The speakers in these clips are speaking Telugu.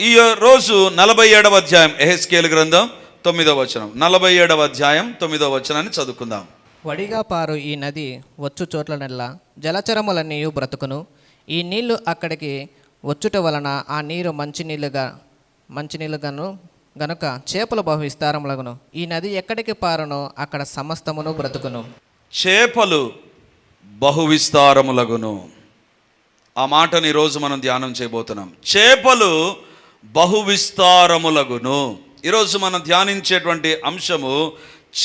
ఈ రోజు నలభై ఏడవ అధ్యాయం. ఎహెస్కేల్ గ్రంథం తొమ్మిదవ వచనం. నలభై ఏడవ అధ్యాయం తొమ్మిదవ వచనాన్ని చదువుకుందాం. వడిగా పారు ఈ నది వచ్చు చోట్లనల్లా జలచరములన్నీ బ్రతుకును. ఈ నీళ్ళు అక్కడికి వచ్చుట వలన ఆ నీరు మంచినీళ్ళుగా మంచినీళ్ళుగాను గనుక చేపలు బహు విస్తారములగును. ఈ నది ఎక్కడికి పారునో అక్కడ సమస్తమును బ్రతుకును. చేపలు బహు విస్తారములగును. ఆ మాటని ఈరోజు మనం ధ్యానం చేయబోతున్నాం. చేపలు బహువిస్తారములగును. ఈరోజు మనం ధ్యానించేటువంటి అంశము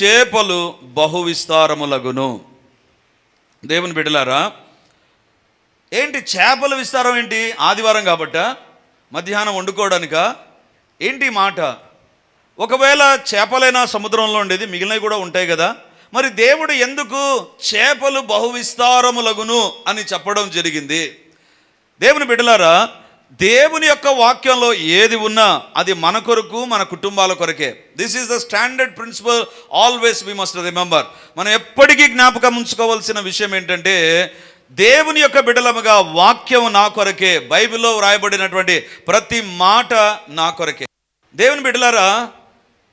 చేపలు బహువిస్తారములగును. దేవుని బిడ్డలారా ఏంటి చేపల విస్తారం ఏంటి? ఆదివారం కాబట్ట మధ్యాహ్నం వండుకోవడానిక? ఏంటి మాట? ఒకవేళ చేపలైనా సముద్రంలో ఉండేది మిగిలినవి కూడా ఉంటాయి కదా. మరి దేవుడు ఎందుకు చేపలు బహువిస్తారములగును అని చెప్పడం జరిగింది? దేవుని బిడ్డలారా దేవుని యొక్క వాక్యంలో ఏది ఉన్నా అది మన కొరకు మన కుటుంబాల కొరకే. This is the standard principle always we must remember మనం ఎప్పటికీ జ్ఞాపకం ఉంచుకోవాల్సిన విషయం ఏంటంటే దేవుని యొక్క బిడలముగా వాక్యం నా కొరకే బైబిల్లో వ్రాయబడినటువంటి ప్రతి మాట నా కొరకే. దేవుని బిడ్డలారా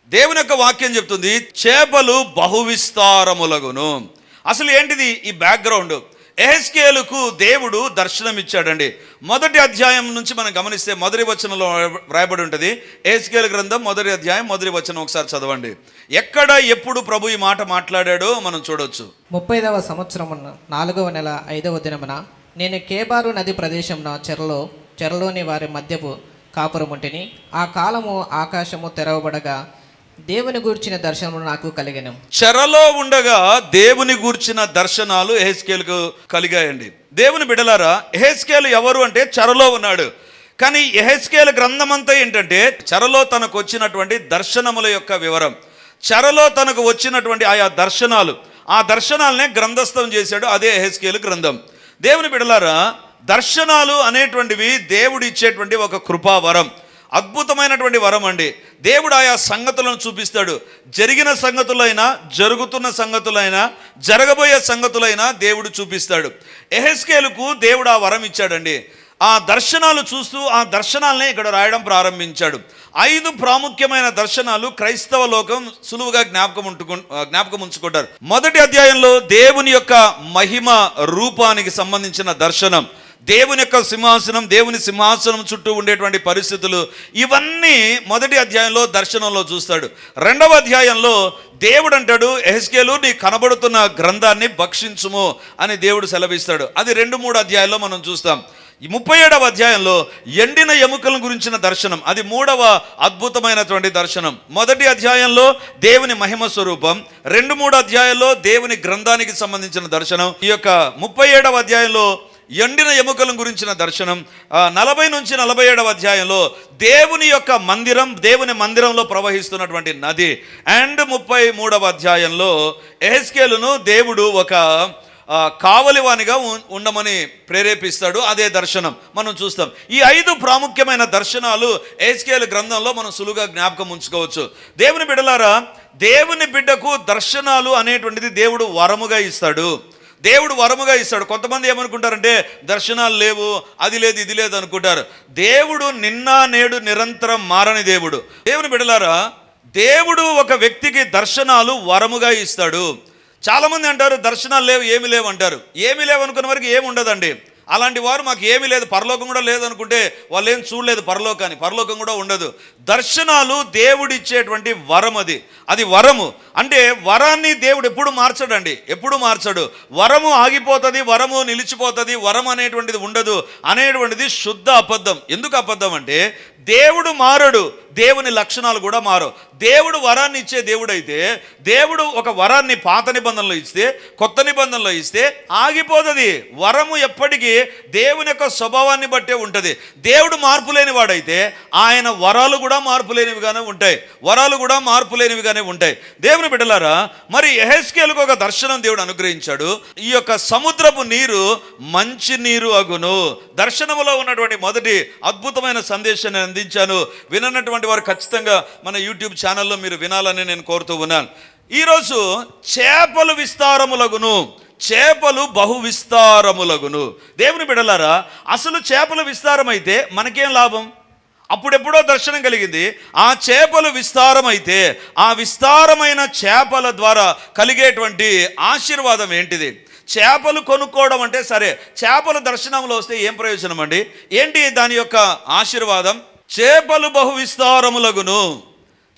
దేవుని యొక్క వాక్యం చెప్తుంది చేపలు బహువిస్తారములగును. అసలు ఏంటిది ఈ బ్యాక్గ్రౌండ్ ఎహెస్కేలుకు దేవుడు దర్శనం ఇచ్చాడండి మొదటి అధ్యాయం నుంచి మనం గమనిస్తే మొదటి వచనంలో వ్రాయబడి ఉంటుంది. ఎహెస్కేలు గ్రంథం మొదటి అధ్యాయం మొదటి వచనం ఒకసారి చదవండి. ఎక్కడ ఎప్పుడు ప్రభు ఈ మాట మాట్లాడాడో మనం చూడొచ్చు. ముప్పైదవ సంవత్సరమున నాలుగవ నెల ఐదవ దినమున నేను కేబారు నది ప్రదేశమున చెరలో చెరలోని వారి మధ్యపు కాపురముంటిని ఆ కాలము ఆకాశము తెరవబడగా దేవుని గూర్చిన దర్శనములు నాకు కలిగను. చెరలో ఉండగా దేవుని గూర్చిన దర్శనాలు ఎహెస్కేలుకు కలిగాయండి. దేవుని బిడలారా ఎహెస్కేలు ఎవరు అంటే చెరలో ఉన్నాడు. కానీ ఎహెస్కేలు గ్రంథమంతా ఏంటంటే చెరలో తనకు వచ్చినటువంటి దర్శనముల యొక్క వివరం. చెరలో తనకు వచ్చినటువంటి ఆయా దర్శనాలు. ఆ దర్శనాలనే గ్రంథస్థం చేశాడు అదే ఎహెస్కేలు గ్రంథం. దేవుని బిడలారా దర్శనాలు అనేటువంటివి దేవుడు ఇచ్చేటువంటి ఒక కృపావరం. అద్భుతమైనటువంటి వరం అండి. దేవుడు ఆయా సంగతులను చూపిస్తాడు. జరిగిన సంగతులైనా జరుగుతున్న సంగతులైనా జరగబోయే సంగతులైనా దేవుడు చూపిస్తాడు. ఎహెస్కేలుకు దేవుడు ఆ వరం ఇచ్చాడండి. ఆ దర్శనాలు చూస్తూ ఆ దర్శనాలనే ఇక్కడ రాయడం ప్రారంభించాడు. ఐదు ప్రాముఖ్యమైన దర్శనాలు క్రైస్తవ లోకం సులువుగా జ్ఞాపకం ఉంటుకు జ్ఞాపకం ఉంచుకుంటారు. మొదటి అధ్యాయంలో దేవుని యొక్క మహిమ రూపానికి సంబంధించిన దర్శనం. దేవుని యొక్క సింహాసనం దేవుని సింహాసనం చుట్టూ ఉండేటువంటి పరిస్థితులు ఇవన్నీ మొదటి అధ్యాయంలో దర్శనంలో చూస్తాడు. రెండవ అధ్యాయంలో దేవుడు అంటాడు ఎహెస్కేలు నీ కనబడుతున్న గ్రంథాన్ని భక్షించుము అని దేవుడు సెలవిస్తాడు. అది రెండు మూడు అధ్యాయాల్లో మనం చూస్తాం. ముప్పై ఏడవ అధ్యాయంలో ఎండిన ఎముకల గురించిన దర్శనం అది మూడవ అద్భుతమైనటువంటి దర్శనం. మొదటి అధ్యాయంలో దేవుని మహిమ స్వరూపం రెండు మూడు అధ్యాయంలో దేవుని గ్రంథానికి సంబంధించిన దర్శనం. ఈ యొక్క ముప్పై ఏడవ అధ్యాయంలో ఎండిన ఎముకల గురించిన దర్శనం. నలభై నుంచి నలభై ఏడవ అధ్యాయంలో దేవుని యొక్క మందిరం దేవుని మందిరంలో ప్రవహిస్తున్నటువంటి నది. అండ్ ముప్పై మూడవ అధ్యాయంలో ఎహెస్కేలును దేవుడు ఒక కావలివానిగా ఉం- ఉండమని ప్రేరేపిస్తాడు. అదే దర్శనం మనం చూస్తాం. ఈ ఐదు ప్రాముఖ్యమైన దర్శనాలు ఏస్కేల్ గ్రంథంలో మనం సులువుగా జ్ఞాపకం ఉంచుకోవచ్చు. దేవుని బిడ్డలారా దేవుని బిడ్డకు దర్శనాలు అనేటువంటిది దేవుడు వరముగా ఇస్తాడు. దేవుడు వరముగా ఇస్తాడు. కొంతమంది ఏమనుకుంటారంటే దర్శనాలు లేవు అది లేదు ఇది లేదు అనుకుంటారు. దేవుడు నిన్న నేడు నిరంతరం మారని దేవుడు. దేవుని బిడలారా దేవుడు ఒక వ్యక్తికి దర్శనాలు వరముగా ఇస్తాడు. చాలామంది అంటారు దర్శనాలు లేవు ఏమి లేవు అంటారు. ఏమి లేవు అనుకున్న వరకు ఏమి ఉండదండి. అలాంటి వారు మాకు ఏమీ లేదు పరలోకం కూడా లేదనుకుంటే వాళ్ళు ఏం చూడలేదు పరలోకాన్ని. పరలోకం కూడా ఉండదు. దర్శనాలు దేవుడిచ్చేటువంటి వరం అది. అది వరము. అంటే వరాన్ని దేవుడు ఎప్పుడు మార్చడండి? ఎప్పుడు మార్చడు? వరము ఆగిపోతుంది వరము నిలిచిపోతుంది వరం అనేటువంటిది ఉండదు అనేటువంటిది శుద్ధ అబద్ధం. ఎందుకు అబద్ధం అంటే దేవుడు మారడు దేవుని లక్షణాలు కూడా మారవు. దేవుడు వరాన్ని ఇచ్చే దేవుడైతే దేవుడు ఒక వరాన్ని పాత నిబంధనలో ఇస్తే కొత్త నిబంధనలో ఇస్తే ఆగిపోతుంది. వరము ఎప్పటికీ దేవుని యొక్క స్వభావాన్ని బట్టే ఉంటుంది. దేవుడు మార్పు లేని వాడైతే ఆయన వరాలు కూడా మార్పు లేనివిగానే ఉంటాయి. వరాలు కూడా మార్పు లేనివిగానే ఉంటాయి. దేవుని బిడ్డలారా మరి ఎహెస్కేలకు ఒక దర్శనం దేవుడు అనుగ్రహించాడు. ఈ యొక్క సముద్రపు నీరు మంచి నీరు అగును. దర్శనములో ఉన్నటువంటి మొదటి అద్భుతమైన సందేశాన్ని అందించాను. వినన్నటువంటి వారు ఖచ్చితంగా మన యూట్యూబ్ ఛానల్లో మీరు వినాలని నేను కోరుతూ ఉన్నాను. ఈరోజు చేపలు విస్తారములగును. చేపలు బహు విస్తారములగును. దేవుని బిడలారా అసలు చేపలు విస్తారమైతే మనకేం లాభం? అప్పుడెప్పుడో దర్శనం కలిగింది. ఆ చేపలు విస్తారమైతే ఆ విస్తారమైన చేపల ద్వారా కలిగేటువంటి ఆశీర్వాదం ఏంటిది? చేపలు కొనుక్కోవడం అంటే సరే చేపలు దర్శనంలో వస్తే ఏం ప్రయోజనం అండి? ఏంటి దాని యొక్క ఆశీర్వాదం? చేపలు బహు విస్తారములగును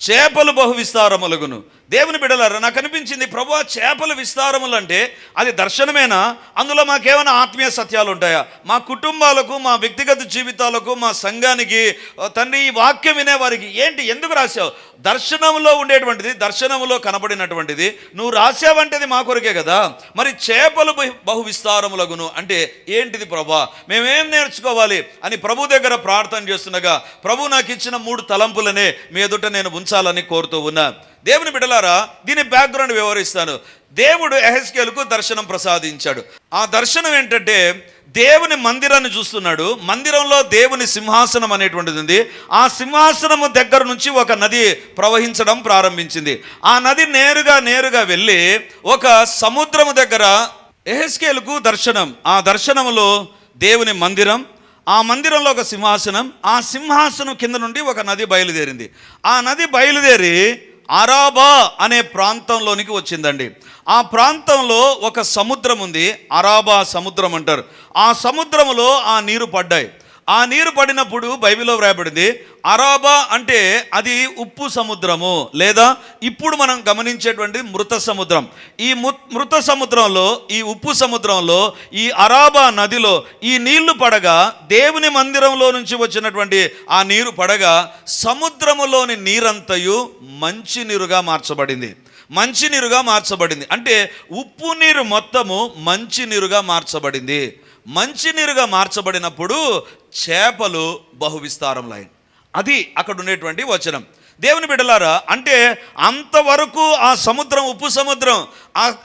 చేపలు బహు విస్తారములగును దేవుని బిడలారా నాకు అనిపించింది ప్రభు చేపల విస్తారములు అంటే అది దర్శనమేనా? అందులో మాకేమైనా ఆత్మీయ సత్యాలు ఉంటాయా? మా కుటుంబాలకు మా వ్యక్తిగత జీవితాలకు మా సంఘానికి తండ్రి ఈ వాక్యం వినే వారికి ఏంటి? ఎందుకు రాశావు? దర్శనంలో ఉండేటువంటిది దర్శనములో కనబడినటువంటిది. నువ్వు రాసావంటేది మా కొరకే కదా. మరి చేపలు బహు- బహు విస్తారములగును అంటే ఏంటిది ప్రభా? మేమేం నేర్చుకోవాలి అని ప్రభు దగ్గర ప్రార్థన చేస్తుండగా ప్రభు నాకు ఇచ్చిన మూడు తలంపులనే మీ ఎదుట నేను ఉంచాలని కోరుతూ ఉన్నా. దేవుని బిడలారా దీని బ్యాక్గ్రౌండ్ వివరిస్తాను. దేవుడు ఎహెస్కేలుకు దర్శనం ప్రసాదించాడు. ఆ దర్శనం ఏంటంటే దేవుని మందిరాన్ని చూస్తున్నాడు. మందిరంలో దేవుని సింహాసనం అనేటువంటిది ఉంది. ఆ సింహాసనము దగ్గర నుంచి ఒక నది ప్రవహించడం ప్రారంభించింది. ఆ నది నేరుగా నేరుగా వెళ్ళి ఒక సముద్రము దగ్గర ఎహెస్కేలుకు దర్శనం. ఆ దర్శనములో దేవుని మందిరం ఆ మందిరంలో ఒక సింహాసనం ఆ సింహాసనం కింద నుండి ఒక నది బయలుదేరింది. ఆ నది బయలుదేరి అరాబా అనే ప్రాంతంలోనికి వచ్చిందండి. ఆ ప్రాంతంలో ఒక సముద్రం ఉంది అరాబా సముద్రం అంటారు. ఆ సముద్రంలో ఆ నీరు పడ్డాయి. ఆ నీరు పడినప్పుడు బైబిల్లో వ్రాయబడింది అరాబా అంటే అది ఉప్పు సముద్రము లేదా ఇప్పుడు మనం గమనించేటువంటి మృత సముద్రం. ఈ మృత సముద్రంలో ఈ ఉప్పు సముద్రంలో ఈ అరాబా నదిలో ఈ నీళ్ళు పడగా దేవుని మందిరంలో నుంచి వచ్చినటువంటి ఆ నీరు పడగా సముద్రములోని నీరంతయు మంచి నీరుగా మార్చబడింది. మంచి నీరుగా మార్చబడింది. అంటే ఉప్పు నీరు మొత్తము మంచినీరుగా మార్చబడింది. మంచినీరుగా మార్చబడినప్పుడు చేపలు బహువిస్తారంలో అది అక్కడ ఉండేటువంటి వచనం. దేవుని బిడ్డలారా అంటే అంతవరకు ఆ సముద్రం ఉప్పు సముద్రం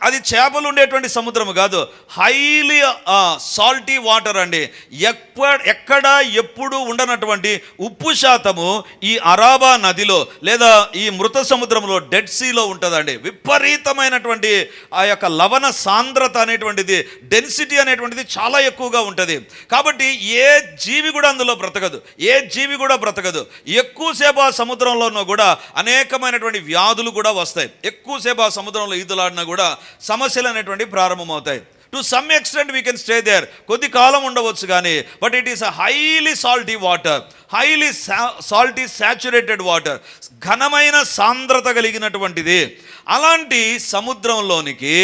అది చేపలు ఉండేటువంటి సముద్రం కాదు. హైలీ సాల్టీ వాటర్ అండి. ఎక్కడ ఎక్కడ ఎప్పుడు ఉండనటువంటి ఉప్పు శాతము ఈ అరాబా నదిలో లేదా ఈ మృత సముద్రంలో డెడ్ సీలో ఉంటుందండి. విపరీతమైనటువంటి ఆ యొక్క లవణ సాంద్రత అనేటువంటిది డెన్సిటీ అనేటువంటిది చాలా ఎక్కువగా ఉంటుంది. కాబట్టి ఏ జీవి కూడా అందులో బ్రతకదు. ఏ జీవి కూడా బ్రతకదు. ఎక్కువసేపు ఆ సముద్రంలోనూ కూడా అనేకమైనటువంటి వ్యాధులు కూడా వస్తాయి. ఎక్కువసేపు ఆ సముద్రంలో ఈదులాడినా కూడా సమస్యలు అనేటువంటి ప్రారంభమవుతాయి. To some extent we can stay there కొద్ది కాలం ఉండవచ్చు కానీ but it is a highly salty water highly salty saturated water ఘనమైన సాంద్రత కలిగినటువంటిది. అలాంటి సముద్రంలోనికి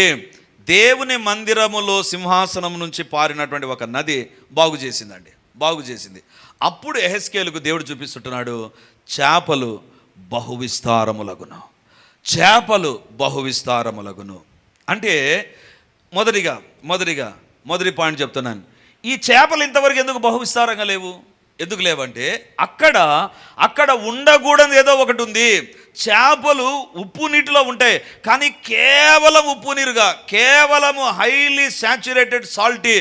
దేవుని మందిరములో సింహాసనం నుంచి పారినటువంటి ఒక నది బాగు చేసిందండి బాగు చేసింది. అప్పుడు ఎహెస్కేలకు దేవుడు చూపిస్తుంటున్నాడు చేపలు బహువిస్తారములగును. చేపలు బహువిస్తారములగును. అంటే మొదటిగా మొదటిగా మొదటి పాయింట్ చెప్తున్నాను. ఈ చేపలు ఇంతవరకు ఎందుకు బహు విస్తారంగా లేవు? ఎందుకు లేవంటే అక్కడ అక్కడ ఉండకూడదు ఏదో ఒకటి ఉంది. చేపలు ఉప్పు నీటిలో ఉంటాయి కానీ కేవలం ఉప్పు నీరుగా కేవలము హైలీ శాచురేటెడ్ సాల్టీ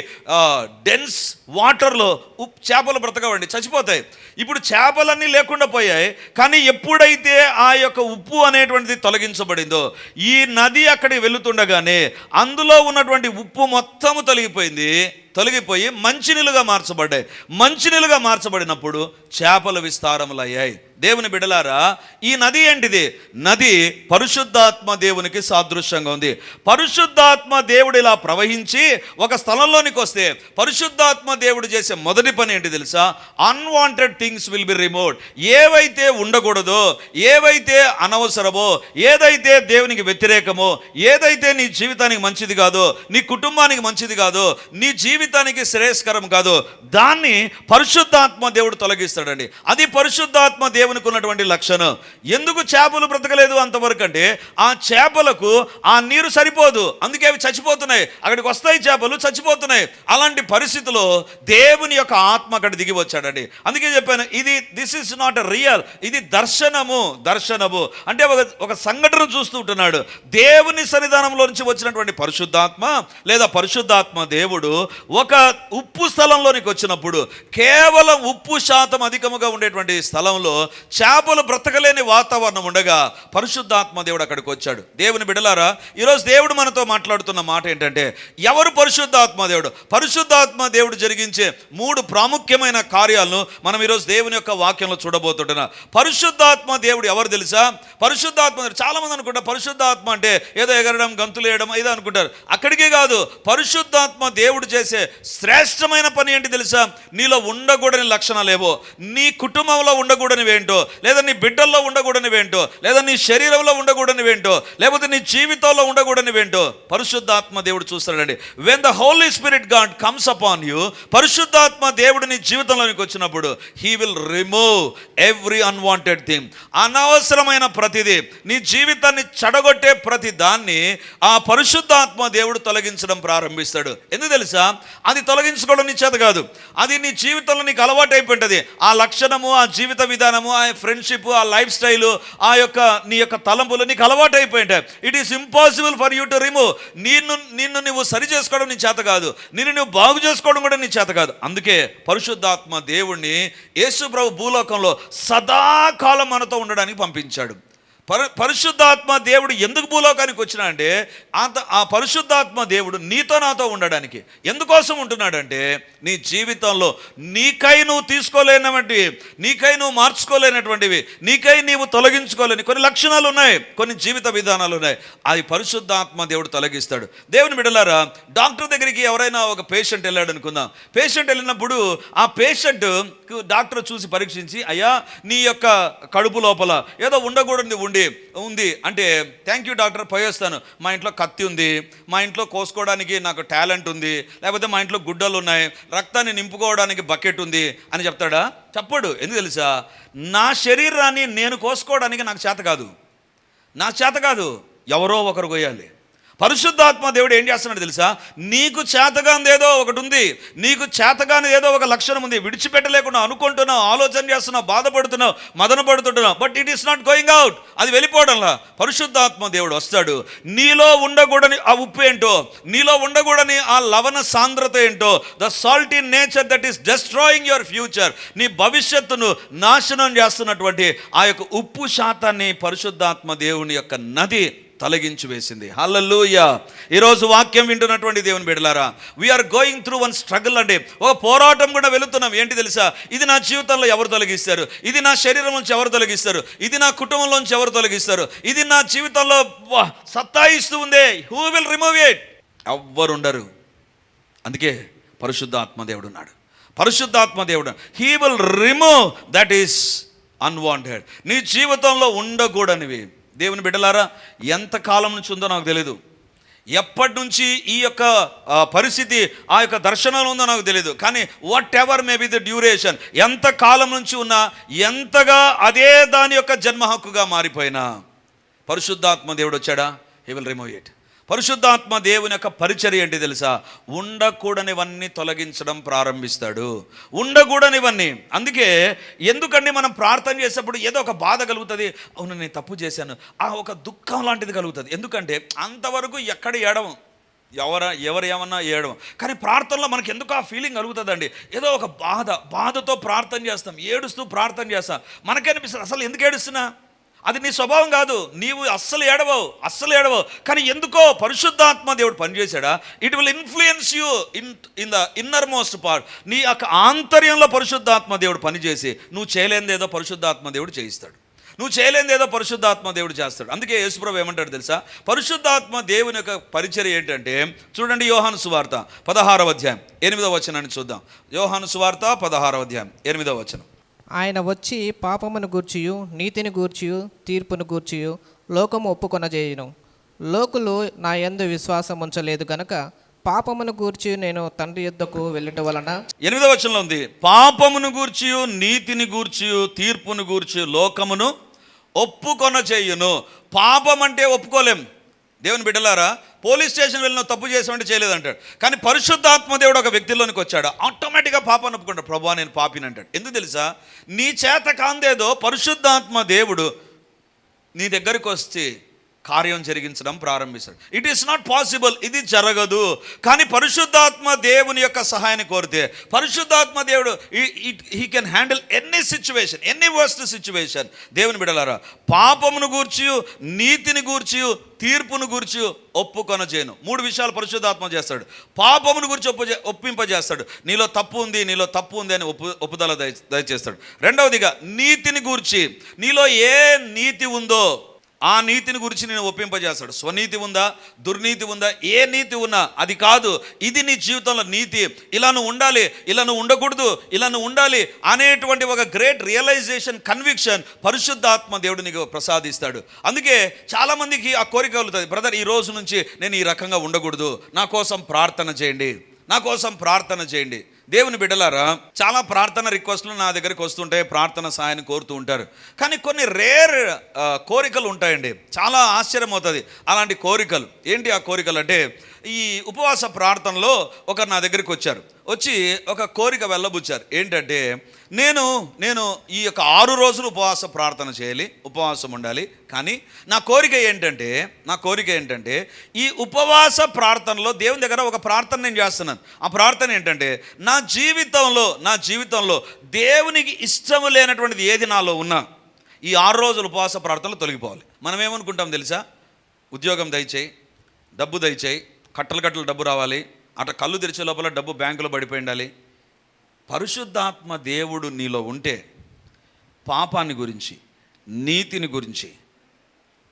డెన్స్ వాటర్లో ఉప్ చేపలు బ్రతకవండి చచ్చిపోతాయి. ఇప్పుడు చేపలన్నీ లేకుండా పోయాయి కానీ ఎప్పుడైతే ఆ యొక్క ఉప్పు అనేటువంటిది తొలగించబడిందో ఈ నది అక్కడికి వెళుతుండగానే అందులో ఉన్నటువంటి ఉప్పు మొత్తము తొలగిపోయింది. తొలగిపోయి మంచినీళ్ళుగా మార్చబడ్డాయి. మంచినీళ్ళుగా మార్చబడినప్పుడు చేపలు విస్తారములయ్యాయి. దేవుని బిడలారా ఈ నది ఏంటిది? నది పరిశుద్ధాత్మ దేవునికి సాదృశ్యంగా ఉంది. పరిశుద్ధాత్మ దేవుడు ఇలా ప్రవహించి ఒక స్థలంలోనికి వస్తే పరిశుద్ధాత్మ దేవుడు చేసే మొదటి పని ఏంటి తెలుసా? Unwanted things will be remove ఏవైతే ఉండకూడదో ఏవైతే అనవసరమో ఏదైతే దేవునికి వ్యతిరేకమో ఏదైతే నీ జీవితానికి మంచిది కాదో నీ కుటుంబానికి మంచిది కాదో నీ జీవితానికి శ్రేయస్కరం కాదు దాన్ని పరిశుద్ధాత్మ దేవుడు తొలగిస్తాడండి. అది పరిశుద్ధాత్మ దేవునికి ఉన్నటువంటి లక్షణం. ఎందుకు చేపలు బ్రతకలేదు అంతవరకు అంటే ఆ చేపలకు ఆ నీరు సరిపోదు. అందుకే అవి చచ్చిపోతున్నాయి. అక్కడికి వస్తాయి చేపలు చచ్చిపోతున్నాయి. అలాంటి పరిస్థితిలో దేవుని యొక్క ఆత్మ అక్కడ దిగి వచ్చాడండి. అందుకే చెప్పాను ఇది దిస్ ఇస్ నాట్ రియల్ ఇది దర్శనము దర్శనము. అంటే ఒక ఒక సంఘటన చూస్తూ ఉంటున్నాడు. దేవుని సన్నిధానంలో నుంచి వచ్చినటువంటి పరిశుద్ధాత్మ లేదా పరిశుద్ధాత్మ దేవుడు ఒక ఉప్పు స్థలంలోనికి వచ్చినప్పుడు కేవలం ఉప్పు శాతం అధికముగా ఉండేటువంటి స్థలంలో చేపలు బ్రతకలేని వాతావరణం ఉండగా పరిశుద్ధాత్మ దేవుడు అక్కడికి వచ్చాడు. దేవుని బిడలారా ఈరోజు దేవుడు మనతో మాట్లాడుతున్న మాట ఏంటంటే ఎవరు పరిశుద్ధాత్మ దేవుడు? పరిశుద్ధాత్మ దేవుడు జరిగించే మూడు ప్రాముఖ్యమైన కార్యాలను మనం ఈరోజు దేవుని యొక్క వాక్యంలో చూడబోతుంటున్నా. పరిశుద్ధాత్మ దేవుడు ఎవరు తెలుసా? పరిశుద్ధాత్మ చాలామంది చాలా మంది అనుకుంటారు పరిశుద్ధాత్మ అంటే ఏదో ఎగరడం గంతులు వేయడం ఏదో అనుకుంటారు. అక్కడికే కాదు పరిశుద్ధాత్మ దేవుడు చేసే శ్రేష్టమైన పని ఏంటి తెలుసా? నీలో ఉండకూడని లక్షణాలేవో నీ కుటుంబంలో ఉండకూడనివేంటో లేదా నీ బిడ్డల్లో ఉండకూడనివేంటో లేదా నీ శరీరంలో ఉండకూడనివేంటో లేకపోతే నీ జీవితంలో ఉండకూడనివేంటో పరిశుద్ధాత్మ దేవుడు చూస్తాడండి when the holy spirit God comes upon you పరిశుద్ధాత్మ దేవుడు నీ జీవితంలోనికి వచ్చినప్పుడు he will remove every unwanted thing అనవసరమైన ప్రతిదీ నీ జీవితాన్ని చెడగొట్టే ప్రతి దాన్ని ఆ పరిశుద్ధాత్మ దేవుడు తొలగించడం ప్రారంభిస్తాడు. ఎందుకు తెలుసా? అది తొలగించుకోవడం నీ చేత కాదు. అది నీ జీవితంలో నీకు అలవాటు అయిపోయింటుంది ఆ లక్షణము ఆ జీవిత విధానము ఆ ఫ్రెండ్షిప్ ఆ లైఫ్ స్టైల్ ఆ యొక్క నీ యొక్క తలంపులు నీకు అలవాటు అయిపోయింటాయి it is impossible for you to remove నిన్ను నిన్ను నువ్వు సరి చేసుకోవడం నీ చేత కాదు. నిన్ను నువ్వు బాగు చేసుకోవడం కూడా నీ చేత కాదు. అందుకే పరిశుద్ధాత్మ దేవుణ్ణి యేసు ప్రభు భూలోకంలో సదాకాలం మనతో ఉండడానికి పంపించాడు. పరి పరిశుద్ధాత్మ దేవుడు ఎందుకు భూలోకానికి వచ్చినా అంటే అంత ఆ పరిశుద్ధాత్మ దేవుడు నీతో నాతో ఉండడానికి ఎందుకోసం ఉంటున్నాడంటే నీ జీవితంలో నీకై నువ్వు తీసుకోలేనటువంటివి నీకై నువ్వు మార్చుకోలేనటువంటివి నీకై నీవు తొలగించుకోలేని కొన్ని లక్షణాలు ఉన్నాయి కొన్ని జీవిత విధానాలు ఉన్నాయి. అది పరిశుద్ధాత్మ దేవుడు తొలగిస్తాడు. దేవుని బిడలారా డాక్టర్ దగ్గరికి ఎవరైనా ఒక పేషెంట్ వెళ్ళాడు అనుకుందాం. పేషెంట్ వెళ్ళినప్పుడు ఆ పేషెంట్ డాక్టర్ చూసి పరీక్షించి అయ్యా నీ యొక్క కడుపు లోపల ఏదో ఉండకూడదు ఉండి ఉంది. అంటే థ్యాంక్ యూ డాక్టర్ పోయేస్తాను. మా ఇంట్లో కత్తి ఉంది. మా ఇంట్లో కోసుకోవడానికి నాకు టాలెంట్ ఉంది. లేకపోతే మా ఇంట్లో గుడ్డలు ఉన్నాయి. రక్తాన్ని నింపుకోవడానికి బకెట్ ఉంది అని చెప్తాడా? చెప్పడు. ఎందుకు తెలుసా? నా శరీరాన్ని నేను కోసుకోవడానికి నాకు చేత కాదు. నాకు చేత కాదు. ఎవరో ఒకరు కొయ్యాలి. పరిశుద్ధాత్మ దేవుడు ఏం చేస్తున్నాడు తెలుసా? నీకు చేతగానిది ఏదో ఒకటి ఉంది. నీకు చేతగాని ఏదో ఒక లక్షణం ఉంది. విడిచిపెట్టలేకుండా అనుకుంటున్నావు ఆలోచన చేస్తున్నావు బాధపడుతున్నావు మదన పడుతుంటున్నావు. But it is not going out అది వెళ్ళిపోవడంలా. పరిశుద్ధాత్మ దేవుడు వస్తాడు. నీలో ఉండకూడని ఆ ఉప్పు ఏంటో నీలో ఉండకూడని ఆ లవణ సాంద్రత ఏంటో the salt in nature that is destroying your future నీ భవిష్యత్తును నాశనం చేస్తున్నటువంటి ఆ యొక్క ఉప్పు శాతాన్ని పరిశుద్ధాత్మ దేవుని యొక్క నది తొలగించి వేసింది. హల్లెలూయ. ఈరోజు వాక్యం వింటున్నటువంటి దేవుని బిడలారా we are going through one struggle అంటే ఒక పోరాటం కూడా వెళుతున్నాం. ఏంటి తెలుసా? ఇది నా జీవితంలో ఎవరు తొలగిస్తారు? ఇది నా శరీరం నుంచి ఎవరు తొలగిస్తారు? ఇది నా కుటుంబంలోంచి ఎవరు తొలగిస్తారు? ఇది నా జీవితంలో వా, సత్తాయిస్తూ ఉందే. హూ విల్ రిమూవ్ ఇట్ ఎవ్వరు ఉండరు అందుకే పరిశుద్ధాత్మ దేవుడు ఉన్నాడు. పరిశుద్ధాత్మ దేవుడు. He will remove that is unwanted నీ జీవితంలో ఉండకూడనివి. దేవుని బిడ్డలారా ఎంత కాలం నుంచి ఉందో నాకు తెలియదు ఎప్పటి నుంచి ఈ యొక్క పరిస్థితి ఆ యొక్క దర్శనంలో ఉందో నాకు తెలియదు కానీ whatever may be the duration ఎంత కాలం నుంచి ఉన్నా ఎంతగా అదే దాని యొక్క జన్మ హక్కుగా మారిపోయినా పరిశుద్ధాత్మ దేవుడు వచ్చాడా? హీ విల్ రిమూవ్ ఇట్ పరిశుద్ధాత్మ దేవుని యొక్క పరిచర్య ఏంటి తెలుసా? ఉండకూడనివన్నీ తొలగించడం ప్రారంభిస్తాడు. ఉండకూడనివన్నీ. అందుకే ఎందుకండి మనం ప్రార్థన చేసేప్పుడు ఏదో ఒక బాధ కలుగుతుంది? అవును నేను తప్పు చేశాను. ఆ ఒక దుఃఖం లాంటిది కలుగుతుంది. ఎందుకంటే అంతవరకు ఎక్కడ ఏడవం? ఎవర ఎవరు ఏమన్నా ఏడవం. కానీ ప్రార్థనలో మనకి ఎందుకు ఆ ఫీలింగ్ కలుగుతుందండి? ఏదో ఒక బాధ బాధతో ప్రార్థన చేస్తాం ఏడుస్తూ ప్రార్థన చేస్తాం. మనకనిపిస్తుంది అసలు ఎందుకు ఏడుస్తున్నా? అది నీ స్వభావం కాదు. నీవు అస్సలు ఏడవవు అస్సలు ఏడవవు. కానీ ఎందుకో పరిశుద్ధాత్మ దేవుడు పనిచేశాడా? It will influence you in in the innermost part నీ యొక్క ఆంతర్యంలో పరిశుద్ధాత్మ దేవుడు పనిచేసి నువ్వు చేయలేనిది ఏదో పరిశుద్ధాత్మ దేవుడు చేయిస్తాడు. నువ్వు చేయలేనిది ఏదో పరిశుద్ధాత్మ దేవుడు చేస్తాడు. అందుకే యేసుప్రభు ఏమంటాడు తెలుసా? పరిశుద్ధాత్మ దేవుని యొక్క పరిచర్య ఏంటంటే చూడండి యోహాను సువార్త పదహారవ అధ్యాయం ఎనిమిదవ వచనాన్ని చూద్దాం. యోహాను సువార్త పదహారవ అధ్యాయం ఎనిమిదవ వచనం. ఆయన వచ్చి పాపమును గూర్చియు నీతిని గూర్చియు తీర్పును గూర్చియు లోకము ఒప్పుకొనజేయును. లోకులు నా యందు విశ్వాసం ఉంచలేదు గనక పాపమును గూర్చి నేను తండ్రి యుద్ధకు వెళ్ళటం వలన ఎనిమిదవ వచనంలో ఉంది. పాపమును గూర్చి నీతిని గూర్చి తీర్పును గూర్చి లోకమును ఒప్పుకొన చేయును పాపం అంటే ఒప్పుకోలేం. దేవుని బిడ్డలారా పోలీస్ స్టేషన్ వెళ్ళిన తప్పు చేసామంటే చేయలేదంటాడు. కానీ పరిశుద్ధాత్మ దేవుడు ఒక వ్యక్తిలోనికి వచ్చాడు. ఆటోమేటిక్గా పాపాన్ని ఒప్పుకుంటాడు ప్రభా నేను పాపిని అంటాడు. ఎందుకు తెలుసా? నీ చేత కాందేదో పరిశుద్ధాత్మ దేవుడు నీ దగ్గరికి వస్తే కార్యం జరిగించడం ప్రారంభిస్తాడు. ఇట్ ఈస్ నాట్ పాసిబుల్ ఇది జరగదు. కానీ పరిశుద్ధాత్మ దేవుని యొక్క సహాయాన్ని కోరితే పరిశుద్ధాత్మ దేవుడు he can handle any situation any worst situation దేవుని బిడలారా పాపమును గూర్చి నీతిని గూర్చి తీర్పును గురించి ఒప్పుకొనజేయను. మూడు విషయాలు పరిశుద్ధాత్మ చేస్తాడు. పాపమును గురించి ఒప్పు ఒప్పింపజేస్తాడు. నీలో తప్పు ఉంది నీలో తప్పు ఉంది అని ఒప్పు ఒప్పుదల దయ దయచేస్తాడు. రెండవదిగా నీతిని గూర్చి నీలో ఏ నీతి ఉందో ఆ నీతిని గురించి నేను ఒప్పింపజేస్తాడు. స్వనీతి ఉందా? దుర్నీతి ఉందా? ఏ నీతి ఉన్నా అది కాదు. ఇది నీ జీవితంలో నీతి. ఇలా నువ్వు ఉండాలి ఇలా నువ్వు ఉండకూడదు ఇలా నువ్వు ఉండాలి అనేటువంటి ఒక గ్రేట్ రియలైజేషన్ కన్విక్షన్ పరిశుద్ధాత్మ దేవుడు నీకు ప్రసాదిస్తాడు. అందుకే చాలామందికి ఆ కోరిక కలుగుతుంది. బ్రదర్ ఈ రోజు నుంచి నేను ఈ రకంగా ఉండకూడదు. నా కోసం ప్రార్థన చేయండి. నా కోసం ప్రార్థన చేయండి. దేవుని బిడ్డలారా చాలా ప్రార్థన రిక్వెస్ట్లు నా దగ్గరికి వస్తుంటాయి ప్రార్థన సహాయాన్ని కోరుతూ ఉంటారు. కానీ కొన్ని రేర్ కోరికలు ఉంటాయండి. చాలా ఆశ్చర్యం అవుతుంది. అలాంటి కోరికలు ఏంటి ఆ కోరికలు అంటే ఈ ఉపవాస ప్రార్థనలో ఒకరు నా దగ్గరికి వచ్చారు. వచ్చి ఒక కోరిక వెళ్ళబుచ్చారు. ఏంటంటే నేను నేను ఈ యొక్క ఆరు రోజులు ఉపవాస ప్రార్థన చేయాలి ఉపవాసం ఉండాలి. కానీ నా కోరిక ఏంటంటే నా కోరిక ఏంటంటే ఈ ఉపవాస ప్రార్థనలో దేవుని దగ్గర ఒక ప్రార్థన నేను చేస్తున్నాను. ఆ ప్రార్థన ఏంటంటే నా నా జీవితంలో నా జీవితంలో దేవునికి ఇష్టము లేనటువంటిది ఏది నాలో ఉన్నా ఈ ఆరు రోజులు ఉపవాస ప్రార్థనలు తొలగిపోవాలి. మనం ఏమనుకుంటాం తెలుసా? ఉద్యోగం దయచేయి డబ్బు దయచేయి కట్టలు కట్టలు డబ్బు రావాలి అట్లా కళ్ళు తెరిచే లోపల డబ్బు బ్యాంకులో పడిపోయి ఉండాలి. పరిశుద్ధాత్మ దేవుడు నీలో ఉంటే పాపాన్ని గురించి నీతిని గురించి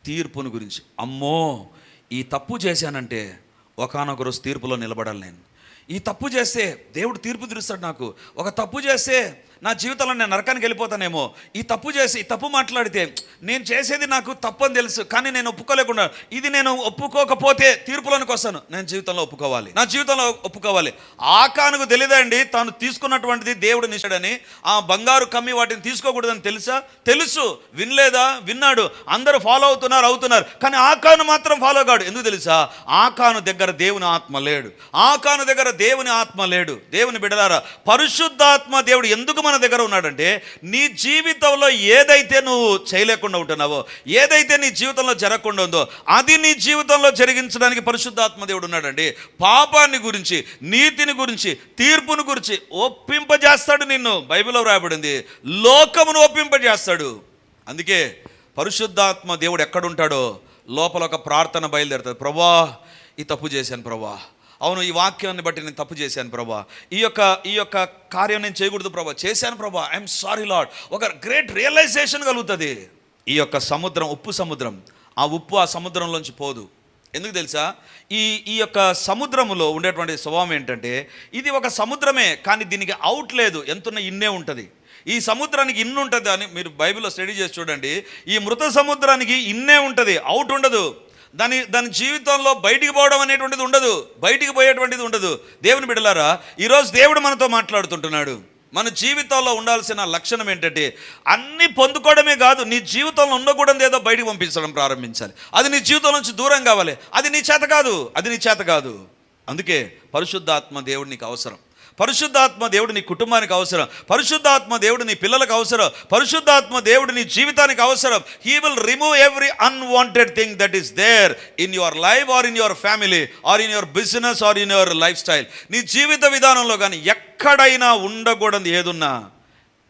తీర్పుని గురించి అమ్మో ఈ తప్పు చేశానంటే ఒకనొక రోజు తీర్పులో నిలబడాలి నేను. ఈ తప్పు చేస్తే దేవుడు తీర్పు తీరుస్తాడు నాకు. ఒక తప్పు చేస్తే నా జీవితంలో నేను నరకానికి వెళ్ళిపోతానేమో. ఈ తప్పు చేసి తప్పు మాట్లాడితే నేను చేసేది నాకు తప్పు అని తెలుసు కానీ నేను ఒప్పుకోలేకుండా ఇది నేను ఒప్పుకోకపోతే తీర్పులోనికి వస్తాను. నేను జీవితంలో ఒప్పుకోవాలి. నా జీవితంలో ఒప్పుకోవాలి. ఆకానుకు తెలియదండి తాను తీసుకున్నటువంటిది దేవుడు నిషాడని ఆ బంగారు కమ్మి వాటిని తీసుకోకూడదని తెలుసా? తెలుసు. వినలేదా? విన్నాడు. అందరూ ఫాలో అవుతున్నారు అవుతున్నారు. కానీ ఆకాను మాత్రం ఫాలో కాడు. ఎందుకు తెలుసా? ఆకాను దగ్గర దేవుని ఆత్మ లేడు. ఆకాను దగ్గర దేవుని ఆత్మ లేడు. దేవుని బిడలారా పరిశుద్ధాత్మ దేవుడు ఎందుకు మన దగ్గర ఉన్నాడంటే నీ జీవితంలో ఏదైతే నువ్వు చేయలేకుండా ఉంటున్నావో ఏదైతే నీ జీవితంలో జరగకుండా ఉందో అది నీ జీవితంలో జరిగించడానికి పరిశుద్ధాత్మ దేవుడు ఉన్నాడండి. పాపాన్ని గురించి నీతిని గురించి తీర్పుని గురించి ఒప్పింపజేస్తాడు నిన్ను. బైబిల్లో రాయబడింది లోకమును ఒప్పింపజేస్తాడు. అందుకే పరిశుద్ధాత్మ దేవుడు ఎక్కడుంటాడో లోపల ఒక ప్రార్థన బయలుదేరుతుంది ప్రభా ఈ తప్పు చేశాను ప్రభా. అవును ఈ వాక్యాన్ని బట్టి నేను తప్పు చేశాను ప్రభా. ఈ యొక్క ఈ యొక్క కార్యం నేను చేయకూడదు ప్రభా. చేశాను ప్రభా. ఐఎమ్ సారీ లాడ్ ఒక గ్రేట్ రియలైజేషన్ కలుగుతుంది. ఈ యొక్క సముద్రం ఉప్పు సముద్రం. ఆ ఉప్పు ఆ సముద్రంలోంచి పోదు. ఎందుకు తెలుసా? ఈ ఈ యొక్క సముద్రములో ఉండేటువంటి స్వభావం ఏంటంటే ఇది ఒక సముద్రమే కానీ దీనికి అవుట్ లేదు. ఎంతున్న ఇన్నే ఉంటుంది. ఈ సముద్రానికి ఇన్ను ఉంటుంది అని మీరు బైబిల్లో స్టడీ చేసి చూడండి. ఈ మృత సముద్రానికి ఇన్నే ఉంటుంది. అవుట్ ఉండదు. దాని దాని జీవితంలో బయటికి పోవడం అనేటువంటిది ఉండదు. బయటికి పోయేటువంటిది ఉండదు. దేవుని బిడలారా ఈరోజు దేవుడు మనతో మాట్లాడుతుంటున్నాడు. మన జీవితంలో ఉండాల్సిన లక్షణం ఏంటంటే అన్నీ పొందుకోవడమే కాదు నీ జీవితంలో ఉండకూడదు ఏదో బయటికి పంపించడం ప్రారంభించాలి. అది నీ జీవితం నుంచి దూరం కావాలి. అది నీ చేత కాదు. అది నీ చేత కాదు. అందుకే పరిశుద్ధాత్మ దేవుడు నీకు అవసరం. పరిశుద్ధాత్మ దేవుడు నీ కుటుంబానికి అవసరం. పరిశుద్ధాత్మ దేవుడు నీ పిల్లలకు అవసరం. పరిశుద్ధాత్మ దేవుడు నీ జీవితానికి అవసరం. He will remove every unwanted thing that is there in your life or in your family or in your business or in your lifestyle నీ జీవిత విధానంలో కానీ ఎక్కడైనా ఉండకూడదు ఏదున్నా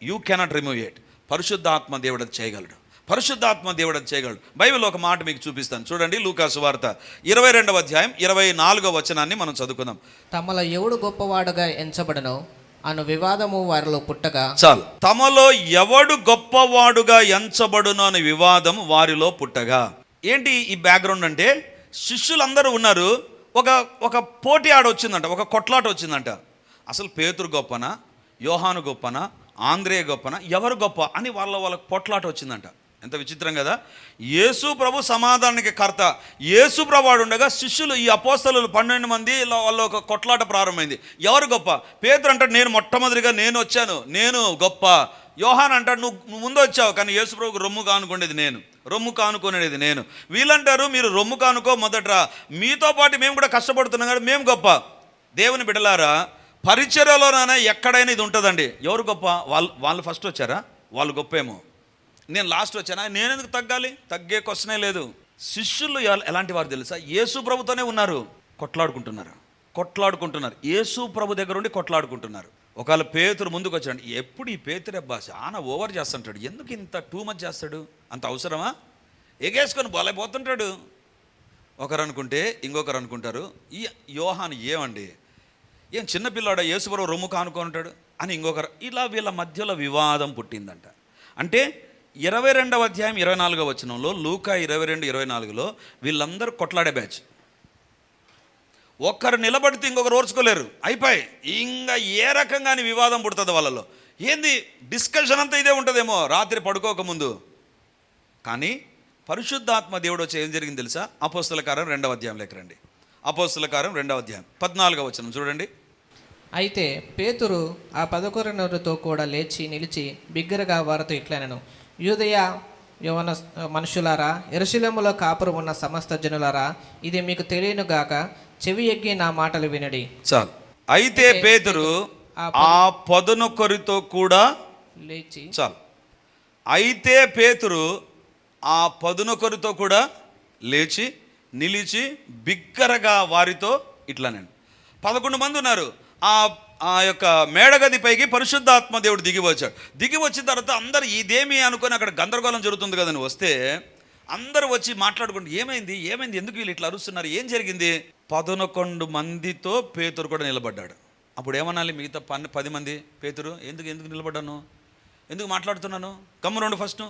యూ కెనాట్ రిమూవ్ ఇట్ పరిశుద్ధాత్మ దేవుడు చేయగలడు. పరిశుద్ధాత్మ దేవుడు చేయగలడు. బైబిల్ ఒక మాట మీకు చూపిస్తాను. చూడండి లూకాసు వార్త ఇరవై రెండవ అధ్యాయం ఇరవై నాలుగవ వచనాన్ని మనం చదువుకుందాం. తమలో ఎవడు గొప్పవాడుగా ఎంచబడనో అను వివాదము వారిలో పుట్టగా చాలు. తమలో ఎవడు గొప్పవాడుగా ఎంచబడును అనే వివాదం వారిలో పుట్టగా. ఏంటి ఈ బ్యాక్గ్రౌండ్ అంటే? శిష్యులందరూ ఉన్నారు ఒక ఒక పోటీ ఆడ వచ్చిందంట ఒక కొట్లాట వచ్చిందంట. అసలు పేతురు గొప్పనా? యోహాను గొప్పనా? ఆంధ్రేయ గొప్పనా? ఎవరు గొప్ప? అని వాళ్ళ వాళ్ళకి పొట్లాట వచ్చిందంట. ఎంత విచిత్రం కదా? యేసు ప్రభు సమాధానానికి కర్త. యేసు ప్రభాడు ఉండగా శిష్యులు ఈ అపోస్తలు పన్నెండు మంది వాళ్ళు వాళ్ళ ఒక కొట్లాట ప్రారంభమైంది. ఎవరు గొప్ప? పేతురు అంటాడు నేను మొట్టమొదటిగా నేను వచ్చాను. నేను గొప్ప. యోహాన్ అంటాడు నువ్వు ముందు వచ్చావు కానీ యేసు ప్రభుకు రొమ్ము కానుకునేది నేను. రొమ్ము కానుకునేది నేను. వీళ్ళంటారు మీరు రొమ్ము కానుకో మొదట మీతో పాటు మేము కూడా కష్టపడుతున్నాం కానీ మేము గొప్ప. దేవుని బిడలారా పరిచర్యలోనైనా ఎక్కడైనా ఇది ఉంటుందండి. ఎవరు గొప్ప? వాళ్ళు వాళ్ళు ఫస్ట్ వచ్చారా? వాళ్ళు గొప్పేమో. నేను లాస్ట్ వచ్చానా? నేను ఎందుకు తగ్గాలి? తగ్గే క్వశ్చనే లేదు. శిష్యులు ఎలాంటి వారు తెలుసా? యేసు ప్రభుతోనే ఉన్నారు. కొట్లాడుకుంటున్నారు. కొట్లాడుకుంటున్నారు. యేసు ప్రభు దగ్గర ఉండి కొట్లాడుకుంటున్నారు. ఒకవేళ పేతురు ముందుకు వచ్చాడు ఎప్పుడు ఈ పేతురబ్బా చాలా ఓవర్ చేస్తుంటాడు. ఎందుకు ఇంత టూ మచ్ చేస్తాడు? అంత అవసరమా? ఎగేసుకొని బలైపోతుంటాడు ఒకరు అనుకుంటే ఇంకొకరు అనుకుంటారు ఈ యోహాను ఏమండి? ఏం చిన్నపిల్లాడు యేసుప్రభు రొమ్ము కానుకుంటాడు అని ఇంకొకరు ఇలా వీళ్ళ మధ్యలో వివాదం పుట్టిందంట. అంటే ఇరవై రెండవ అధ్యాయం ఇరవై నాలుగో వచనంలో లూకా ఇరవై రెండు ఇరవై నాలుగులో వీళ్ళందరూ కొట్లాడే బ్యాచ్. ఒక్కరు నిలబడితే ఇంకొకరు ఓర్చుకోలేరు. అయిపోయి ఇంకా ఏ రకంగా వివాదం పుడుతుంది వాళ్ళలో. ఏంది? డిస్కషన్ అంతా ఇదే ఉంటుందేమో రాత్రి పడుకోకముందు కానీ పరిశుద్ధాత్మ దేవుడు వచ్చి ఏం జరిగింది తెలుసా? అపోస్తుల కారం రెండవ అధ్యాయం లేక రండి. అపోస్తుల కారం రెండవ అధ్యాయం. పద్నాలుగవ వచనం చూడండి. అయితే పేతురు ఆ పదకొండుతో కూడా లేచి నిలిచి బిగ్గరగా వారితో నేను యూదయ యవన మనుషులారా ఎరుశలేములో కాపురం ఉన్న సమస్త జనులారా ఇది మీకు తెలియనుగాక చెవి ఎగ్గి నా మాటలు వినడి. చాలు. అయితే పేతురు ఆ పదునొకరితో కూడా లేచి చాలు. అయితే పేతురు ఆ పదునొకరితో కూడా లేచి నిలిచి బిగ్గరగా వారితో ఇట్లానండి పదకొండు మంది ఉన్నారు. ఆ ఆ యొక్క మేడగది పైకి పరిశుద్ధాత్మ దేవుడు దిగి వచ్చాడు. దిగి వచ్చిన తర్వాత అందరు ఇదేమి అనుకొని అక్కడ గందరగోళం జరుగుతుంది కదని వస్తే అందరూ వచ్చి మాట్లాడుకుంటూ ఏమైంది? ఏమైంది? ఎందుకు వీళ్ళు ఇట్లా అరుస్తున్నారు? ఏం జరిగింది? పదనొకొండు మందితో పేతురు కూడా నిలబడ్డాడు. అప్పుడు ఏమనాలి మిగతా పన్ను పది మంది? పేతురు ఎందుకు ఎందుకు నిలబడ్డాను? ఎందుకు మాట్లాడుతున్నాను? కమ్మురండు ఫస్ట్.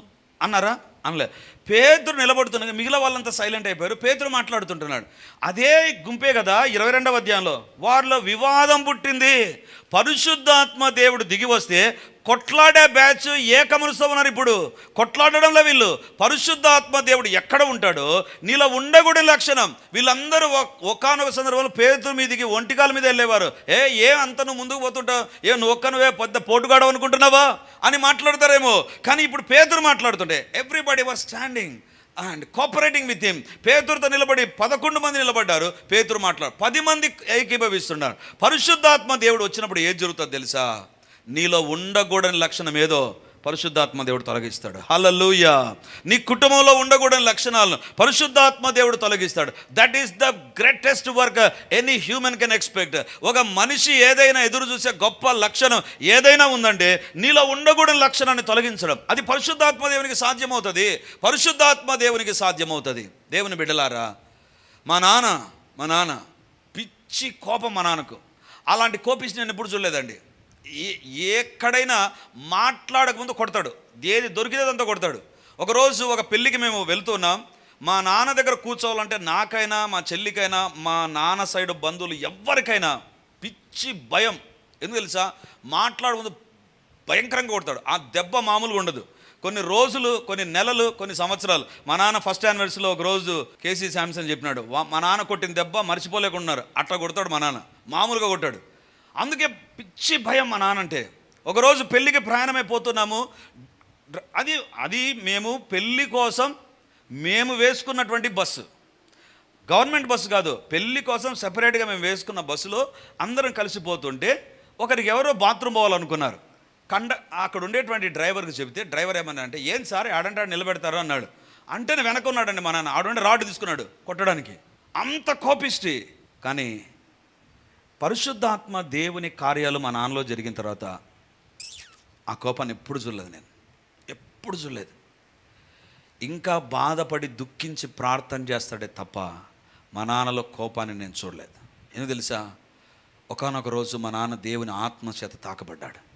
అన్నారా? అనలే. పేతురు నిలబడుతుండగా మిగిలిన వాళ్ళంతా సైలెంట్ అయిపోయారు. పేతురు మాట్లాడుతుంటున్నాడు. అదే గుంపే కదా ఇరవై రెండవ అధ్యాయంలో. వారిలో వివాదం పుట్టింది. పరిశుద్ధాత్మ దేవుడు దిగి వస్తే కొట్లాడే బ్యాచ్ ఏకమరుస్తూ ఉన్నారు ఇప్పుడు. కొట్లాడడంలో వీళ్ళు. పరిశుద్ధాత్మ దేవుడు ఎక్కడ ఉంటాడో నీలో ఉండకూడని లక్షణం. వీళ్ళందరూ ఒకనొక సందర్భంలో పేతురు మీదికి ఒంటికాల మీద వెళ్ళేవారు. ఏ ఏ అంత నువ్వు ముందుకు పోతుంటావు? ఏ నువ్వు ఒక్కనువే పెద్ద పోటుగాడవు అనుకుంటున్నావా అని మాట్లాడతారేమో. కానీ ఇప్పుడు పేతురు మాట్లాడుతుంటే everybody was standing and cooperating with him పేతురుతో నిలబడి పదకొండు మంది నిలబడ్డారు. పేతురు మాట్లాడు పది మంది ఏకీభవిస్తున్నారు పరిశుద్ధాత్మ దేవుడు వచ్చినప్పుడు ఏం జరుగుతుందో తెలుసా? నీలో ఉండకూడని లక్షణం ఏదో? పరిశుద్ధాత్మ దేవుడు తొలగిస్తాడు. హల్లెలూయా. నీ కుటుంబంలో ఉండకూడని లక్షణాలను పరిశుద్ధాత్మ దేవుడు తొలగిస్తాడు. That is the greatest work any human can expect ఒక మనిషి ఏదైనా ఎదురు చూసే గొప్ప లక్షణం ఏదైనా ఉందంటే నీలో ఉండకూడని లక్షణాన్ని తొలగించడం. అది పరిశుద్ధాత్మ దేవునికి సాధ్యమవుతుంది. పరిశుద్ధాత్మ దేవునికి సాధ్యమవుతుంది. దేవుని బిడ్డలారా మా నాన్న మా నాన్న పిచ్చి కోపం మా నాన్నకు. అలాంటి కోపించి నేను ఎప్పుడు చూడలేదండి. ఎక్కడైనా మాట్లాడకముందు కొడతాడు. ఏది దొరికితేదంతా కొడతాడు. ఒకరోజు ఒక పెళ్ళికి మేము వెళ్తున్నాం. మా నాన్న దగ్గర కూర్చోవాలంటే నాకైనా మా చెల్లికైనా మా నాన్న సైడ్ బంధువులు ఎవరికైనా పిచ్చి భయం. ఎందుకు తెలుసా? మాట్లాడముందు భయంకరంగా కొడతాడు. ఆ దెబ్బ మామూలుగా ఉండదు. కొన్ని రోజులు కొన్ని నెలలు కొన్ని సంవత్సరాలు. మా నాన్న ఫస్ట్ యానివర్సరీలో ఒక రోజు కేసీ శాంసన్ చెప్పినాడు. మా నాన్న కొట్టిన దెబ్బ మర్చిపోలేకున్నారు అట్లా కొడతాడు మా నాన్న. మామూలుగా కొట్టాడు. అందుకే పిచ్చి భయం మా నాన్న అంటే ఒకరోజు పెళ్ళికి ప్రయాణమైపోతున్నాము అది అది మేము పెళ్ళి కోసం మేము వేసుకున్నటువంటి బస్సు. గవర్నమెంట్ బస్సు కాదు పెళ్ళి కోసం సెపరేట్గా మేము వేసుకున్న బస్సులో అందరం కలిసిపోతుంటే ఒకరికి ఎవరో బాత్రూమ్ పోవాలనుకున్నారు. కండ అక్కడ ఉండేటువంటి డ్రైవర్కి చెబితే డ్రైవర్ ఏమన్నా అంటే ఏం సార్ ఆడంటాడు నిలబెడతారు అన్నాడు. అంటేనే వెనక ఉన్నాడండి మా నాన్న ఆడుండి రాడ్ తీసుకున్నాడు కొట్టడానికి. అంత కోపిష్టి. కానీ పరిశుద్ధాత్మ దేవుని కార్యాలు మా నాన్నలో జరిగిన తర్వాత ఆ కోపాన్ని ఎప్పుడు చూడలేదు నేను. ఎప్పుడు చూడలేదు. ఇంకా బాధపడి దుఃఖించి ప్రార్థన చేస్తాడే తప్ప మా నాన్నలో కోపాన్ని నేను చూడలేదు. ఎందుకు తెలుసా? ఒకానొక రోజు మా నాన్న దేవుని ఆత్మ చేత తాకబడ్డాడు.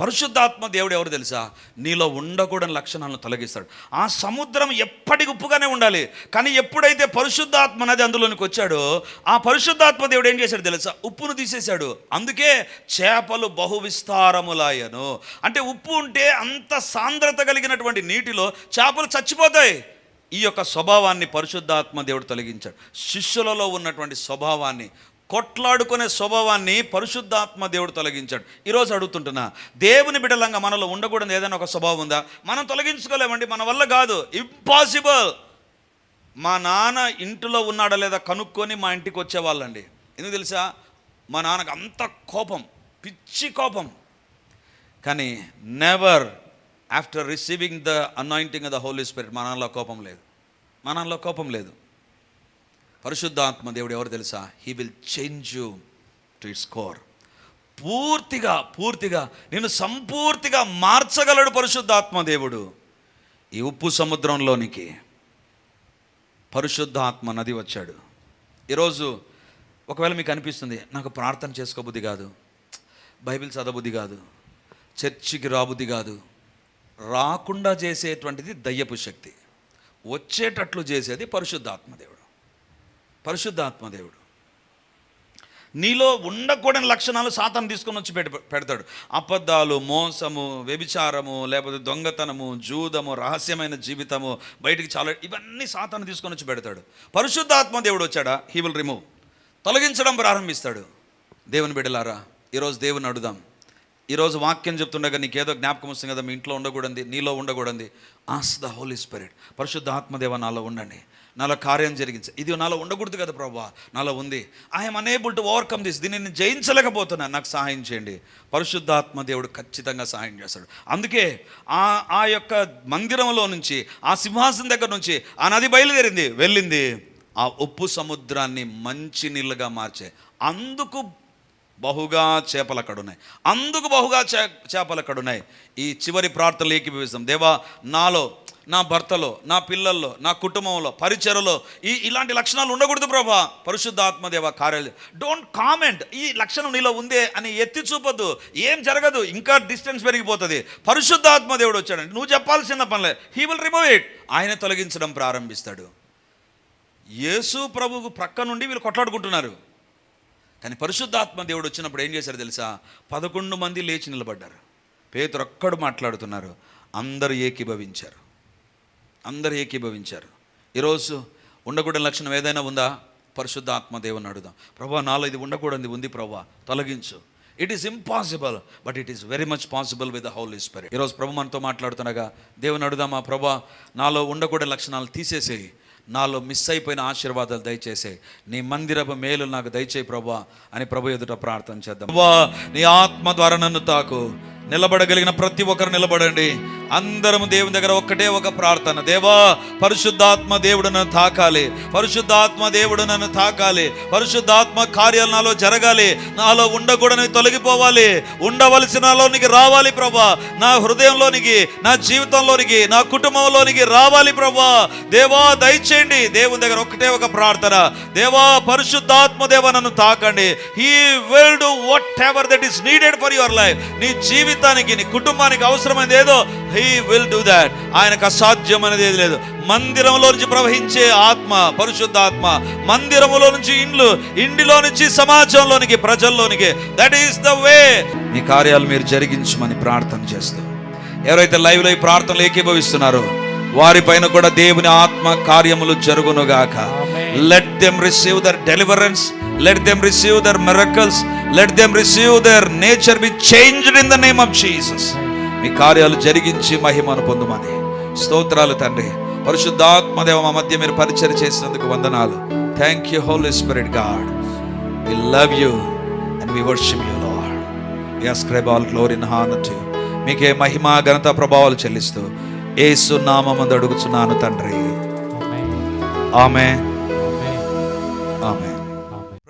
పరిశుద్ధాత్మ దేవుడు ఎవరు తెలుసా? నీలో ఉండకూడని లక్షణాలను తొలగిస్తాడు. ఆ సముద్రం ఎప్పటికి ఉప్పుగానే ఉండాలి. కానీ ఎప్పుడైతే పరిశుద్ధాత్మ అనేది అందులోనికి వచ్చాడో ఆ పరిశుద్ధాత్మ దేవుడు ఏం చేశాడు తెలుసా? ఉప్పును తీసేశాడు. అందుకే చేపలు బహు విస్తారములాయను అంటే ఉప్పు ఉంటే అంత సాంద్రత కలిగినటువంటి నీటిలో చేపలు చచ్చిపోతాయి. ఈ యొక్క స్వభావాన్ని పరిశుద్ధాత్మ దేవుడు తొలగించాడు. శిష్యులలో ఉన్నటువంటి స్వభావాన్ని కొట్లాడుకునే స్వభావాన్ని పరిశుద్ధాత్మ దేవుడు తొలగించాడు. ఈరోజు అడుగుతుంటున్నా దేవుని బిడలంగా మనలో ఉండకూడదు ఏదైనా ఒక స్వభావం ఉందా? మనం తొలగించుకోలేమండి మన వల్ల కాదు. ఇంపాసిబుల్ మా నాన్న ఇంటిలో ఉన్నాడా లేదా కనుక్కొని మా ఇంటికి వచ్చేవాళ్ళండి. ఎందుకు తెలుసా? మా నాన్నకు అంత కోపం పిచ్చి కోపం. కానీ never after receiving the anointing the holy spirit మా నాన్నలో కోపం లేదు. మనలో కోపం లేదు. పరిశుద్ధాత్మ దేవుడు ఎవరు తెలుసా? He will change you to its core పూర్తిగా పూర్తిగా నేను సంపూర్తిగా మార్చగలడు పరిశుద్ధాత్మ దేవుడు. ఈ ఉప్పు సముద్రంలోనికి పరిశుద్ధాత్మ నది వచ్చాడు. ఈరోజు ఒకవేళ మీకు అనిపిస్తుంది నాకు ప్రార్థన చేసుకోబుద్ధి కాదు బైబిల్ చదవబుద్ధి కాదు చర్చికి రాబుద్ధి కాదు రాకుండా చేసేటువంటిది దయ్యపు శక్తి. వచ్చేటట్లు చేసేది పరిశుద్ధాత్మ దేవుడు. పరిశుద్ధాత్మదేవుడు నీలో ఉండకూడని లక్షణాలు సాతాను తీసుకొని వచ్చి పెడ పెడతాడు. అబద్ధాలు మోసము వ్యభిచారము లేకపోతే దొంగతనము జూదము రహస్యమైన జీవితము బయటికి చాలా ఇవన్నీ సాతాను తీసుకొని వచ్చి పెడతాడు. పరిశుద్ధాత్మ దేవుడు వచ్చాడా? హీ విల్ రిమూవ్ తొలగించడం ప్రారంభిస్తాడు. దేవుని బిడ్డలారా ఈరోజు దేవుని అడుదాం ఈరోజు వాక్యం చెప్తుండగా నీకేదో జ్ఞాపకం వస్తుంది కదా మీ ఇంట్లో ఉండకూడదు నీలో ఉండకూడదు ఆస్ ద హోలీ స్పిరిట్ పరిశుద్ధ ఆత్మదేవ నాలో ఉండండి. నాలో కార్యం జరిగించి. ఇది నాలో ఉండకూడదు కదా ప్రభా నాలో ఉంది. I'm unable to overcome this దీన్ని నేను జయించలేకపోతున్నాను నాకు సహాయం చేయండి. పరిశుద్ధాత్మ దేవుడు ఖచ్చితంగా సహాయం చేస్తాడు. అందుకే ఆ ఆ యొక్క మందిరంలో నుంచి ఆ సింహాసనం దగ్గర నుంచి ఆ నది బయలుదేరింది వెళ్ళింది. ఆ ఉప్పు సముద్రాన్ని మంచి నీళ్ళుగా మార్చే. అందుకు బహుగా చేపలు అక్కడ ఉన్నాయి అందుకు బహుగా చే చేపలు అక్కడ ఉన్నాయి ఈ చివరి ప్రార్థనలు ఏకీభవిస్తాం. దేవా నాలో నా భర్తలో నా పిల్లల్లో నా కుటుంబంలో పరిచయలో ఈ ఇలాంటి లక్షణాలు ఉండకూడదు ప్రభా. పరిశుద్ధాత్మదేవ కార్యాలు డోంట్ కామెంట్ ఈ లక్షణం నీలో ఉందే అని ఎత్తి చూపొద్దు. ఏం జరగదు. ఇంకా డిస్టెన్స్ పెరిగిపోతుంది. పరిశుద్ధాత్మ దేవుడు వచ్చాడు. నువ్వు చెప్పాల్సిన పనిలే. హీ విల్ రిమూవ్ ఇట్ ఆయన తొలగించడం ప్రారంభిస్తాడు. యేసు ప్రభువు ప్రక్క నుండి వీళ్ళు కొట్లాడుకుంటున్నారు. కానీ పరిశుద్ధాత్మ దేవుడు వచ్చినప్పుడు ఏం చేశారు తెలుసా? పదకొండు మంది లేచి నిలబడ్డారు. పేతురు ఒక్కడు మాట్లాడుతున్నారు. అందరూ ఏకీభవించారు. అందరూ ఏకీభవించారు. ఈరోజు ఉండకూడని లక్షణం ఏదైనా ఉందా? పరిశుద్ధ ఆత్మదేవుని అడుగుదాం. ప్రభా నాలో ఇది ఉండకూడదు ఉంది ప్రభా తొలగించు. It is impossible but it is very much possible with holy holy spirit ఈరోజు ప్రభు మనతో మాట్లాడుతుండగా దేవుని అడుగుదామా ప్రభా నాలో ఉండకూడని లక్షణాలు తీసేసేయి. నాలో మిస్ అయిపోయిన ఆశీర్వాదాలు దయచేసే నీ మందిరపు మేలు నాకు దయచేయి ప్రభా అని ప్రభు ఎదుట ప్రార్థన చేద్దాం. ప్రభా నీ ఆత్మ ద్వారా నన్ను తాకు. నిలబడగలిగిన ప్రతి ఒక్కరు నిలబడండి. అందరం దేవుని దగ్గర ఒక్కటే ఒక ప్రార్థన. దేవా పరిశుద్ధాత్మ దేవుడు నన్ను తాకాలి. పరిశుద్ధాత్మ దేవుడు నన్ను తాకాలి. పరిశుద్ధాత్మ కార్యాలు నాలో జరగాలి. నాలో ఉండకూడని తొలగిపోవాలి. ఉండవలసినలోనికి రావాలి ప్రభా. నా హృదయంలోనికి నా జీవితంలోనికి నా కుటుంబంలోనికి రావాలి ప్రభా. దేవా దయచేయండి. దేవుని దగ్గర ఒక్కటే ఒక ప్రార్థన. దేవా పరిశుద్ధాత్మ దేవ నన్ను తాకండి. He will do whatever that is needed for your life నీ జీవితానికి నీ కుటుంబానికి అవసరమైనది ఏదో హీ విల్ డూ దాట్ ఆయనకు అసాధ్యం అనేది ఏది లేదు. మందిరంలో నుంచి ప్రవహించే ఆత్మ పరిశుద్ధాత్మ మందిరములో నుంచి ఇండ్లు ఇంటిలో నుంచి సమాజంలోనికి ప్రజల్లోనికి. దట్ ఈస్ ద వే మీ కార్యాలు మీరు జరిగించమని ప్రార్థన చేస్తూ. ఎవరైతే లైవ్లో ఈ ప్రార్థనలు ఏకీభవిస్తున్నారో వారిపైన కూడా దేవుని ఆత్మ కార్యములు జరుగునుగాక. Let them receive their deliverance let them receive their miracles let them receive their nature be changed in the name of Jesus మీ కార్యాలు జరిగించి మహిమను పొందుమని. స్తోత్రాలు తండ్రి. పరిశుద్ధాత్మదేవ మా మధ్య మీరు పరిచయం చేసినందుకు వందనాలు. Thank you holy spirit God we love you and we worship you lord we ascribe all glory in honour to మీకే మహిమ ఘనత ప్రభావాలు చెల్లిస్తూ ఏసు నామమందు అడుగుచున్నాను తండ్రి. ఆమె ఆమె